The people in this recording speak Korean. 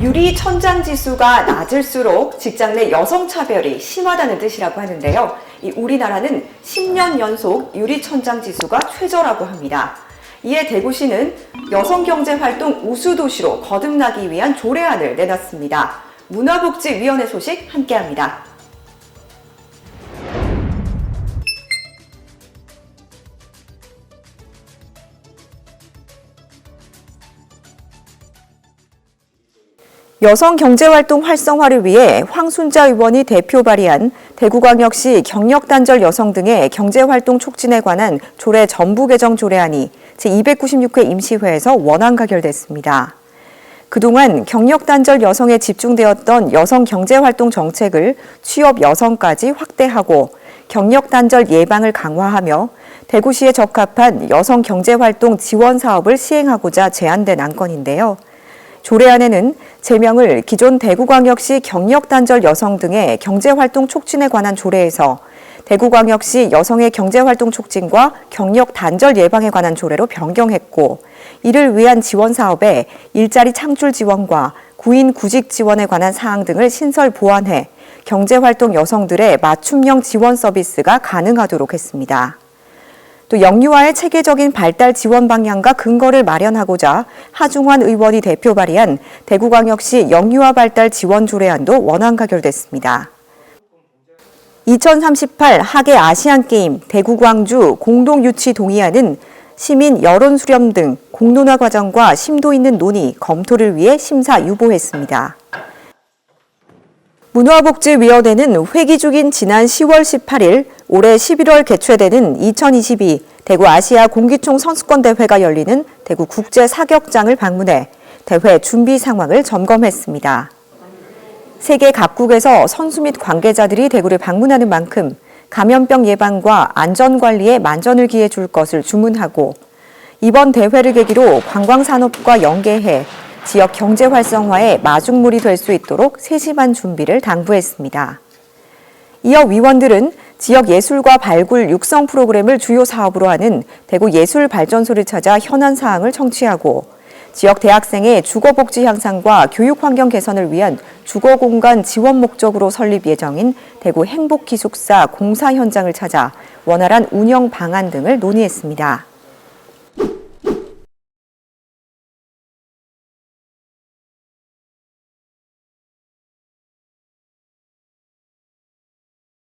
유리 천장 지수가 낮을수록 직장 내 여성 차별이 심하다는 뜻이라고 하는데요. 이 우리나라는 10년 연속 유리 천장 지수가 최저라고 합니다. 이에 대구시는 여성 경제 활동 우수 도시로 거듭나기 위한 조례안을 내놨습니다. 문화복지위원회 소식 함께합니다. 여성 경제활동 활성화를 위해 황순자 의원이 대표 발의한 대구광역시 경력단절 여성 등의 경제활동 촉진에 관한 조례 전부 개정 조례안이 제296회 임시회에서 원안 가결됐습니다. 그동안 경력단절 여성에 집중되었던 여성 경제활동 정책을 취업 여성까지 확대하고 경력단절 예방을 강화하며 대구시에 적합한 여성 경제활동 지원 사업을 시행하고자 제안된 안건인데요. 조례안에는 제명을 기존 대구광역시 경력단절 여성 등의 경제활동 촉진에 관한 조례에서 대구광역시 여성의 경제활동 촉진과 경력 단절 예방에 관한 조례로 변경했고 이를 위한 지원 사업에 일자리 창출 지원과 구인 구직 지원에 관한 사항 등을 신설 보완해 경제활동 여성들의 맞춤형 지원 서비스가 가능하도록 했습니다. 또 영유아의 체계적인 발달 지원 방향과 근거를 마련하고자 하중환 의원이 대표 발의한 대구광역시 영유아 발달 지원 조례안도 원안 가결됐습니다. 2038 하계 아시안 게임 대구 광주 공동 유치 동의안은 시민 여론 수렴 등 공론화 과정과 심도 있는 논의, 검토를 위해 심사 유보했습니다. 문화복지위원회는 회기 중인 지난 10월 18일 올해 11월 개최되는 2022 대구 아시아 공기총 선수권 대회가 열리는 대구 국제 사격장을 방문해 대회 준비 상황을 점검했습니다. 세계 각국에서 선수 및 관계자들이 대구를 방문하는 만큼 감염병 예방과 안전 관리에 만전을 기해 줄 것을 주문하고 이번 대회를 계기로 관광 산업과 연계해 지역 경제 활성화에 마중물이 될 수 있도록 세심한 준비를 당부했습니다. 이어 위원들은 지역 예술과 발굴 육성 프로그램을 주요 사업으로 하는 대구 예술발전소를 찾아 현안 사항을 청취하고 지역 대학생의 주거 복지 향상과 교육 환경 개선을 위한 주거 공간 지원 목적으로 설립 예정인 대구 행복기숙사 공사 현장을 찾아 원활한 운영 방안 등을 논의했습니다.